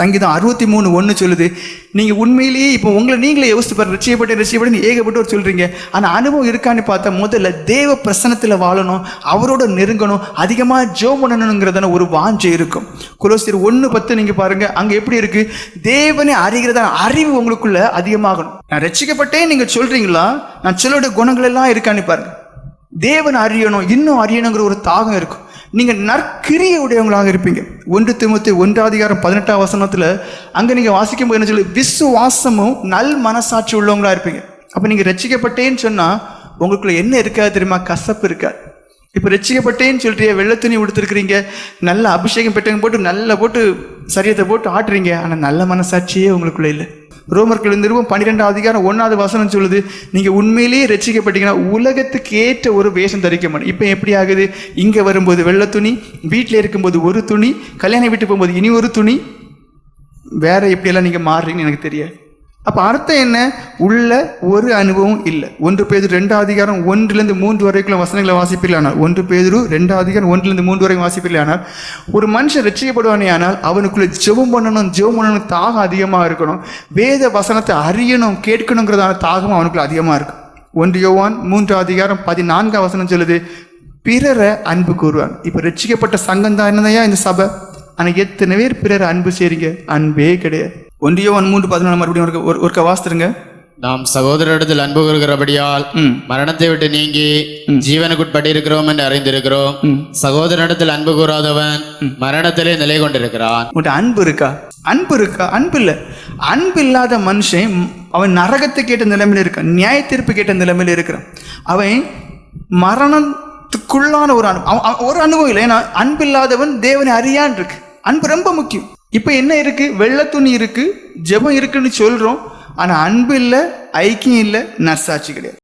சங்கீதம் அறுபத்தி மூணு ஒன்று சொல்லுது. நீங்கள் உண்மையிலேயே இப்போ உங்களை நீங்களே யோசித்து பாரு ரசிக்கப்பட்டு ரசிக்கப்பட்டு ஏகப்பட்டு சொல்கிறீங்க ஆனால் அனுபவம் இருக்கான்னு பார்த்தா முதல்ல தேவ பிரசனத்தில் வாழணும் அவரோட நெருங்கணும் அதிகமாக ஜோ பண்ணணுங்கிறதான ஒரு வாஞ்சை இருக்கும். குலோசியர் ஒன்று பத்து நீங்கள் பாருங்கள் அங்கே எப்படி இருக்குது தேவனை அறிகிறதான அறிவு உங்களுக்குள்ள அதிகமாகணும். நான் ரசிக்கப்பட்டே நீங்கள் சொல்கிறீங்களா நான் சொல்லோட குணங்கள் எல்லாம் இருக்கான்னு பாருங்கள் தேவன் அறியணும் இன்னும் அறியணுங்கிற ஒரு தாகம் இருக்கும். நீங்கள் நற்கிரிய உடையவங்களாக இருப்பீங்க. ஒன்று திமுத்தி ஒன்றாம் அதிகாரம் பதினெட்டாம் வசனத்தில் அங்கே நீங்கள் வாசிக்கும் போது என்ன சொல்லி விசுவாசமும் நல் மனசாட்சி உள்ளவங்களாக இருப்பீங்க. அப்போ நீங்கள் ரசிக்கப்பட்டேன்னு சொன்னால் உங்களுக்குள்ள என்ன இருக்காது தெரியுமா? கசப்பு இருக்காது. இப்போ ரசிக்கப்பட்டேன்னு சொல்லிட்டு வெள்ளை துணி நல்ல அபிஷேகம் பெற்றவங்க போட்டு நல்லா போட்டு சரியத்தை போட்டு ஆட்டுறீங்க ஆனால் நல்ல மனசாட்சியே உங்களுக்குள்ளே இல்லை. ரோமர்கள் நிறுவம் பன்னிரெண்டாம் அதிகாரம் ஒன்றாவது வசனம் சொல்லுது நீங்கள் உண்மையிலேயே ரசிக்கப்பட்டீங்கன்னா உலகத்துக்கு ஏற்ற ஒரு வேஷம் தரிக்க மாட்டோம் இப்போ எப்படி ஆகுது? இங்கே வரும்போது வெள்ளை துணி வீட்டில் இருக்கும்போது ஒரு துணி கல்யாணம் வீட்டு போகும்போது இனி ஒரு துணி. வேற எப்படியெல்லாம் நீங்கள் மாறுறீங்கன்னு எனக்கு தெரியாது. அப்போ அர்த்தம் என்ன? உள்ள ஒரு அனுபவம் இல்லை. ஒன்று பேது ரெண்டாம் அதிகாரம் ஒன்றுலேருந்து மூன்று வரைக்குள்ள வசனங்களை வாசிப்பீர்களானால் ஒன்று பேதரு ரெண்டாம் அதிகாரம் ஒன்றுலேருந்து மூன்று வரைக்கும் வாசிப்பில்லையானால் ஒரு மனுஷன் ரட்சிக்கப்படுவானே ஆனால் அவனுக்குள்ளே ஜெபம் பண்ணணும் ஜெபம் பண்ணணும் தாகம் அதிகமாக இருக்கணும். வேத வசனத்தை அறியணும் கேட்கணுங்கிறதான தாகம் அவனுக்குள்ள அதிகமாக இருக்கும் ஒன்று யோவான் மூன்றாம் அதிகாரம் பதினான்காம் வசனம் சொல்லுது பிறரை அன்பு கூறுவான். இப்போ ரட்சிக்கப்பட்ட சங்கம் தான் என்னதையா இந்த சபை? ஆனால் எத்தனை பேர் பிறரை அன்பு செய்றீங்க? அன்பே கிடையாது. ஒன்றியோவான் மூன்று பதினாலு மறுபடியும் ஒரு ஒருக்க வாசித்துருங்க. நாம் சகோதரரிடத்தில் அன்பு கூறுகிறபடியால் மரணத்தை விட்டு நீங்கி ஜீவனுக்குட்பட்டு இருக்கிறோம் என்று அறிந்திருக்கிறோம். சகோதரனிடத்தில் அன்பு கூறாதவன் மரணத்திலே நிலை கொண்டிருக்கிறான். உன்கிட்ட அன்பு இருக்கா? அன்பு இருக்கா? அன்பு இல்லை. அன்பு இல்லாத மனுஷன் அவன் நரகத்தை கேட்ட நிலைமையில இருக்கான். நியாய தீர்ப்பு கேட்ட நிலைமையில இருக்கிறான். அவன் மரணத்துக்குள்ளான ஒரு அனு அவன் அவன் ஒரு அனுபவம் இல்லை. ஏன்னா அன்பு இல்லாதவன் தேவனை அறியான் இருக்கு. அன்பு ரொம்ப முக்கியம். இப்போ என்ன இருக்கு? வெள்ளை துணி இருக்கு ஜெபம் இருக்குன்னு சொல்றோம். ஆனா அன்பு இல்லை ஐக்கியம் இல்லை நர்சாட்சி கிடையாது.